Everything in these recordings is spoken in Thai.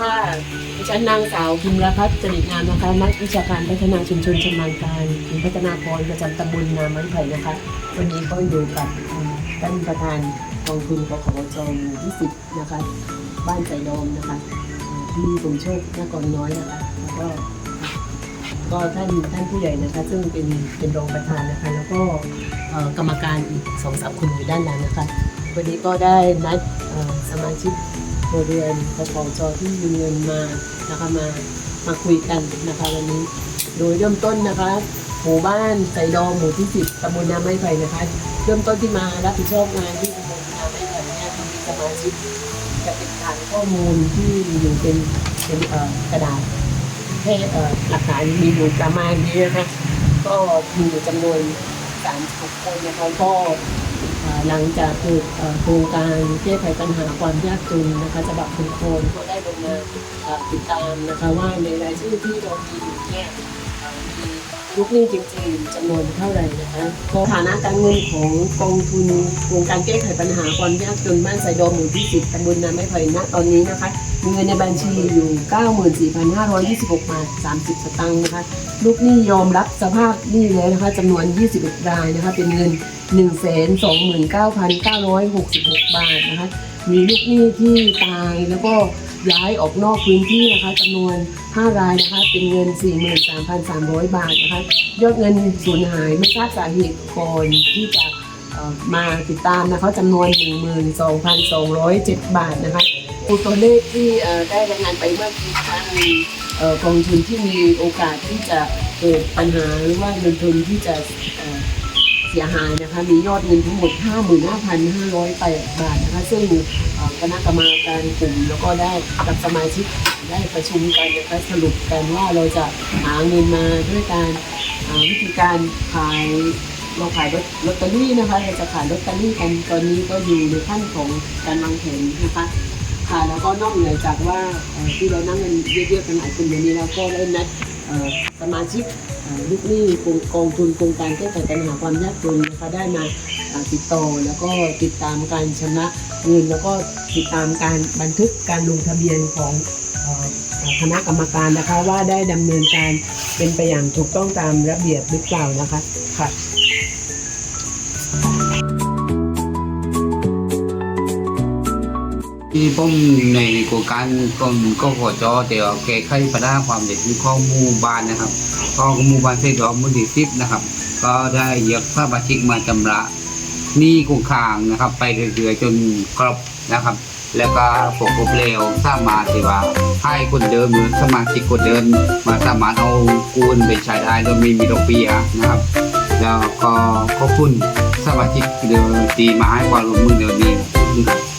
ค่ะ ดิฉันนางสาวพิมรพัฒน์จริตงามนะคะ นักวิชาการพัฒนาชุมชนชำนาญการศูนย์พัฒนาพรประจำตำบลนาไม้ไผ่นะคะ วันนี้ก็อยู่กับท่านประธานกองทุนกขวจหมู่ที่10นะคะ บ้านไส่ดอมนะคะที่สมโชคนครน้อยนะคะ แล้วก็ก็ท่านท่านผู้ใหญ่นะคะ ซึ่งเป็นเป็นรองประธานนะคะ แล้วก็กรรมการอีกสองสามคนอยู่ด้านหลังนะคะ วันนี้ก็ได้นัดสมาชิก วเรือนกฟจที่มีเงินมานะคะมามาคุยกันนะคะวันนี้ โดยเริ่มต้นนะคะหมู่บ้านไสดอหมู่ที่10ตำบลนาไม้ไผ่นะคะ เริ่มต้นที่มารับผิดชอบงานที่ตำบลนาไม้ไผ่เนี่ยมีสมาชิกจะเป็นฐานข้อมูลที่อยู่เป็นเป็นกระดาษให้หลักฐานมีอยู่ประมาณนี้นะคะก็มีจำนวน36คนนะคะก็ หลังจากเกิดโครงการแก้ไขปัญหาความยากจนนะคะฉบับคุณโคนก็ได้ลงมาติดตามนะคะว่าในรายชื่อที่เรามีอยู่เนี่ยมีลูกหนี้จริงๆจำนวนเท่าไหร่นะคะก็ฐานะการเงินของกองทุนโครงการแก้ไขปัญหาความยากจนบ้านไซดมหมู่ที่10ตำบลนาไม้ไผ่ณตอนนี้นะคะมีเงินในบัญชีอยู่ 94,526 บาท 30 สตางค์นะคะ ลูกหนี้ยอมรับสภาพหนี้แล้วนะคะจำนวน 21 รายนะคะเป็นเงิน129,966 บาทนะคะ มีลูกหนี้ที่ตายแล้วก็ย้ายออกนอกพื้นที่นะคะจำนวน 5 รายนะคะ เป็นเงิน 43,300 บาทนะคะ ยอดเงินสูญหายไม่ทราบสาเหตุก่อนที่จะมาติดตามนะคะจำนวน 12,207 บาทนะคะตัวเลขที่ได้รายงานไปเมื่อกี้นะคะมีกองทุนที่มีโอกาสที่จะเกิดปัญหาหรือว่าเงินทุนที่จะ สียหายนะคะ มียอดเงินทั้งหมด 55,508 บาทนะคะ ซึ่งคณะกรรมการกลุ่มแล้วก็ได้กับสมาชิกได้ประชุมกันนะคะสรุปกันว่าเราจะหาเงินมาด้วยการวิธีการขายเราขายลอตลอตเตอรี่นะคะเราจะขายลอตเตอรี่กันตอนนี้ก็อยู่ในขั้นของการวางแผนนะคะค่ะแล้วก็นอกเหนือจากว่าที่เรานั่งกันเยอะๆกันหลายคนอย่างนี้เราก็ได้นัด สมาชิกลูกหนี้กองกองทุนโครงการแก้ไขปัญหาความยากจนนะคะได้มาติดต่อแล้วก็ติดตามการชำระเงินแล้วก็ติดตามการบันทึกการลงทะเบียนของคณะกรรมการนะคะว่าได้ดำเนินการเป็นไปอย่างถูกต้องตามระเบียบหรือเปล่านะคะค่ะ ที่ผมในโครงการกรมก็ขอจอแต่ว่าแก้ไขปัญหาความเด็กที่ข้อหมู่บ้านนะครับก็หมู่บ้านเซดอมมุติซิปนะครับ ก็ได้เรียกสมาชิกมาชำระหนี้คงคางนะครับ ไปเรื่อยๆจนครบนะครับ แล้วก็ปกครบเร็วสามารถที่ว่าให้คนเดิมหรือสมาชิกคนเดิมมาสามารถเอากูนไปใช้ได้โดยไม่มีดอกเบี้ยนะครับ แล้วก็ขอบคุณสมาชิกเดิมที่มาให้ความร่วมมือเดี๋ยวนี้นะครับ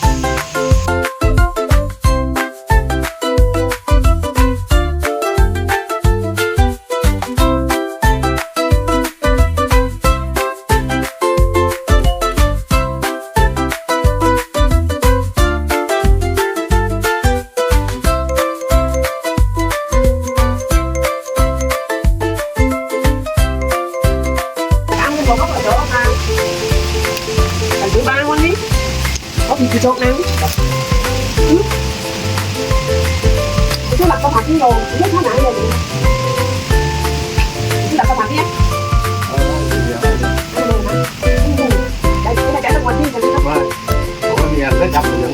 없는 그 정도 응? 그 막고 바뀐 거 이렇게 하면 안 되지 그 막고 바뀌어? Hãy này cái kênh Ghiền Mì Gõ Để không? Bỏ lỡ những video hấp dẫn